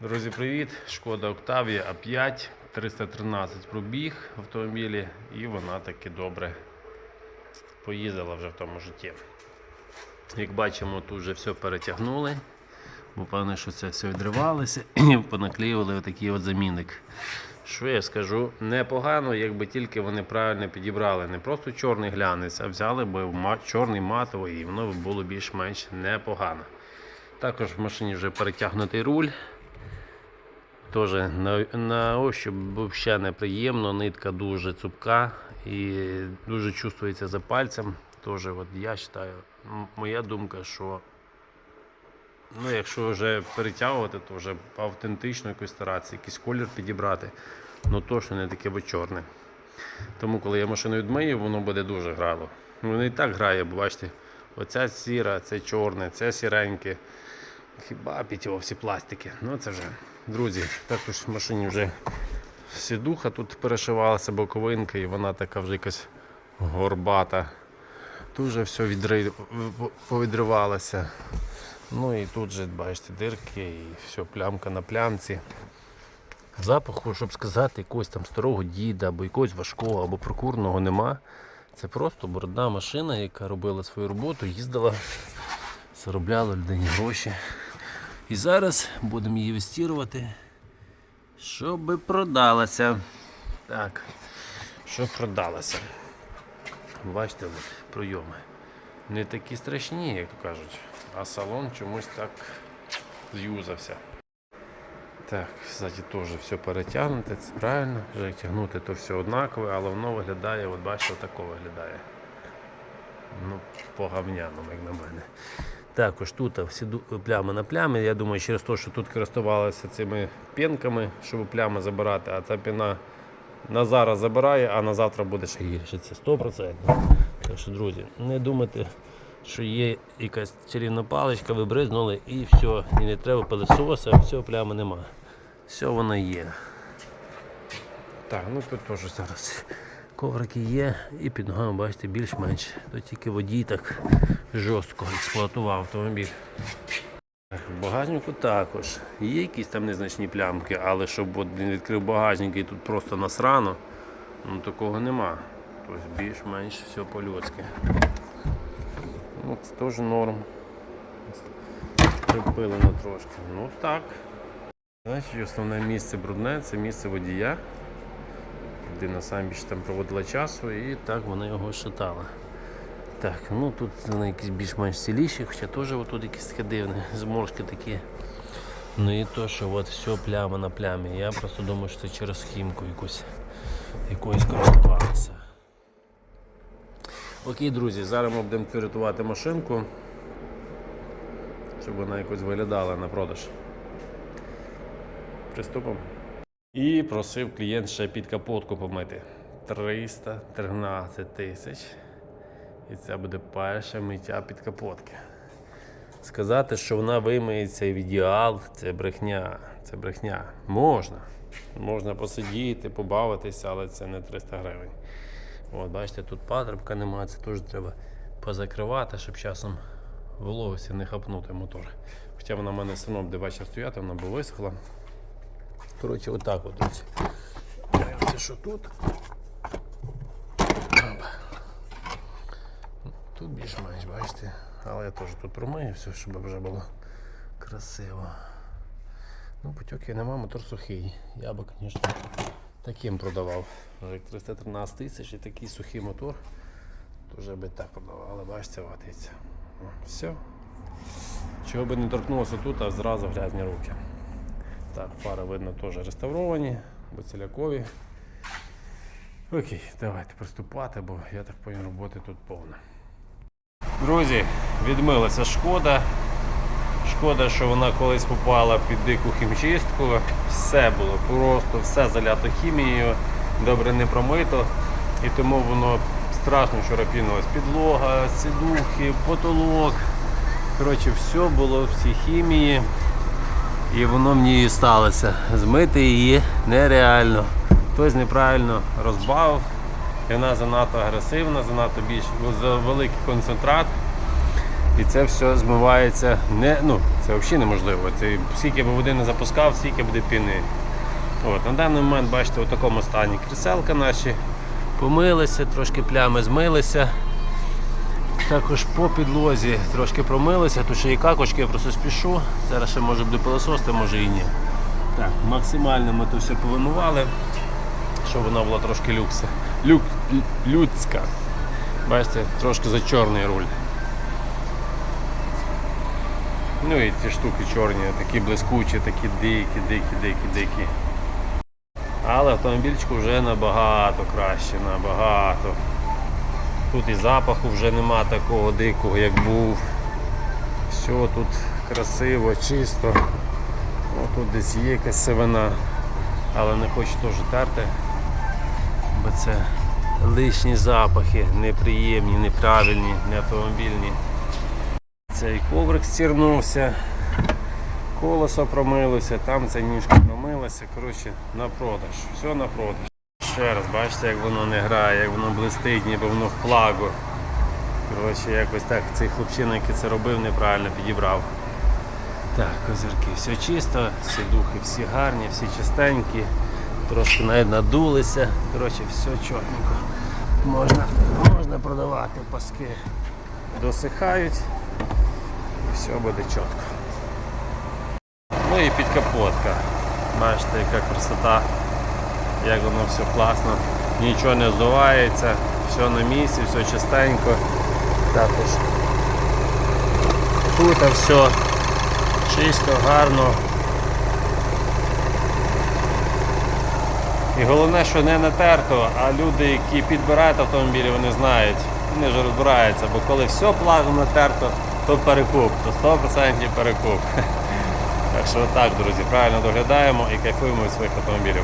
Друзі, привіт! Шкода Октавія А5, 313 пробіг в автомобілі, і вона таки добре поїздила вже в тому житті. Як бачимо, тут вже все перетягнули, бо певне, що це все відривалося і понаклеювали отакий от замінник. Що я скажу, непогано, якби тільки вони правильно підібрали не просто чорний глянець, а взяли би чорний матовий, і воно б було більш-менш непогано. Також в машині вже перетягнутий руль. Тоже на, на ощуп взагалі неприємно, нитка дуже цупка і дуже чувствується за пальцем. Тоже от я вважаю, моя думка, що ну, якщо вже перетягувати, то вже автентично якось старатися, якийсь колір підібрати, ну точно не таке бо чорне. Тому коли я машину відмию, воно буде дуже грало. Воно і так грає, бачите, оця сіра, це чорне, це сіреньке. Хіба пітьо всі пластики. Ну це вже. Друзі, також в машині вже сідуха тут перешивалася боковинка, і вона така вже якась горбата. Тут вже все відри... повідривалося. Ну і тут же, бачите, дирки і все, плямка на плямці. Запаху, щоб сказати, якогось там старого діда, або якогось важкого, або прокурного нема. Це просто брудна машина, яка робила свою роботу, їздила, заробляла людині гроші. І зараз будемо її вестірувати, щоб продалася. Так, щоб продалася. Бачите, от, пройоми. Не такі страшні, як то кажуть, а салон чомусь так з'юзався. Так, кстати, теж все перетягнуте, це правильно. Вже тягнути, то все однакове, але воно виглядає, от бачите, отако виглядає. Ну, по як на мене. Також тут всі плями на плями. Я думаю, через те, що тут користувалися цими пінками, щоб плями забирати, а ця піна на зараз забирає, а на завтра буде ще гірше. Це 100%. Так що, друзі, не думайте, що є якась чарівна паличка, ви бризнули і все, і не треба пилисоса, все, плями нема. Все воно є. Так, ну тут теж зараз коврики є і під ногами, бачите, більш-менш. То тільки водій так жорстко експлуатував автомобіль. Так, В багажнику також. Є якісь там незначні плямки, але щоб от він відкрив багажник і тут просто насрано, ну такого нема. Тобто більш-менш все по-людськи. Ну, це теж норм. Припилено трошки. Ну так. Значить, основне місце брудне це місце водія. Людина сам там проводила часу і так вона його шатала. Так, ну тут вони якісь більш-менш ціліші, хоча теж отут якісь таке дивне, зморшки такі. Ну і то, що от все пляма на плямі. Я просто думаю, що це через хімку якусь якоюсь користувалися. Окей, друзі, зараз ми будемо рятувати машинку, щоб вона якось виглядала на продаж. Приступимо. І просив клієнт ще під капотку помити. 313 тисяч. І це буде перше миття під капотки. Сказати, що вона вимиється в ідеал, це брехня. Це брехня. Можна. Можна посидіти, побавитися, але це не 300 гривень. От, бачите, тут патрубка немає, це теж треба позакривати, щоб часом вологості не хапнути мотор. Хоча вона в мене все одно буде вечір стояти, вона би висохла. Коротше, отак от. Дивимося, що тут. Опа. Тут більш-менш, бачите. Але я теж тут промию все, щоб вже було красиво. Ну, потьоки нема, мотор сухий. Я би, звісно, таким продавав. Вже як 313 тисяч і такий сухий мотор, то вже би так продавав. Але бачите, ватиться. Все. Чого би не торкнулося тут, а зразу грязні руки. Так, фари видно теж реставровані, боцілякові. Окей, давайте приступати, бо я так поняв, роботи тут повна. Друзі, відмилася шкода. Шкода, що вона колись попала під дику хімчистку. Все було просто, все залято хімією, добре не промито. І тому воно страшно вчора пінулось. Підлога, сідухи, потолок. Коротше, все було в цій хімії. І воно мені і сталося. Змити її нереально. Хтось неправильно розбавив, і вона занадто агресивна, занадто більш за великий концентрат. І це все змивається не, ну, це взагалі неможливо. Це скільки би води не запускав, стільки буде піни. От, на даний момент, бачите, у такому стані кріселка наші помилися, трошки плями змилися. Також по підлозі трошки промилися, тут ще і какочки, я просто спішу. Зараз ще може буде пилосости, може і ні. Так, максимально ми тут все повимивали, щоб вона була трошки люкса. Люк, лю- людська. Бачите, трошки за чорний руль. Ну і ці штуки чорні, такі блискучі, такі дикі, дикі, дикі, дикі. Але автомобільчику вже набагато краще, набагато. Тут і запаху вже нема такого дикого, як був. Все тут красиво, чисто. О, тут десь є якась сивина, але не хочу теж терти, це лишні запахи, неприємні, неправильні, не автомобільні. Цей коврик стірнувся, колесо промилося, там ця ніжка промилася. Коротше, на продаж. Все на продаж. Ще раз, бачите, як воно не грає, як воно блистить, ніби воно в плагу. Коротше, якось так цей хлопчина, який це робив, неправильно підібрав. Так, козирки, все чисто, всі духи, всі гарні, всі чистенькі, трошки навіть надулися. Коротше, все чорненько. Можна, можна продавати паски. Досихають все буде чітко. Ну і підкапотка. Бачите, яка красота, як воно все класно, нічого не здувається, все на місці, все чистенько. Також тут все чисто, гарно. І головне, що не натерто, а люди, які підбирають автомобілі, вони знають, вони ж розбираються, бо коли все плагом натерто, то перекуп, то 100% перекуп. Так що так, друзі, правильно доглядаємо і кайфуємо від своїх автомобілів.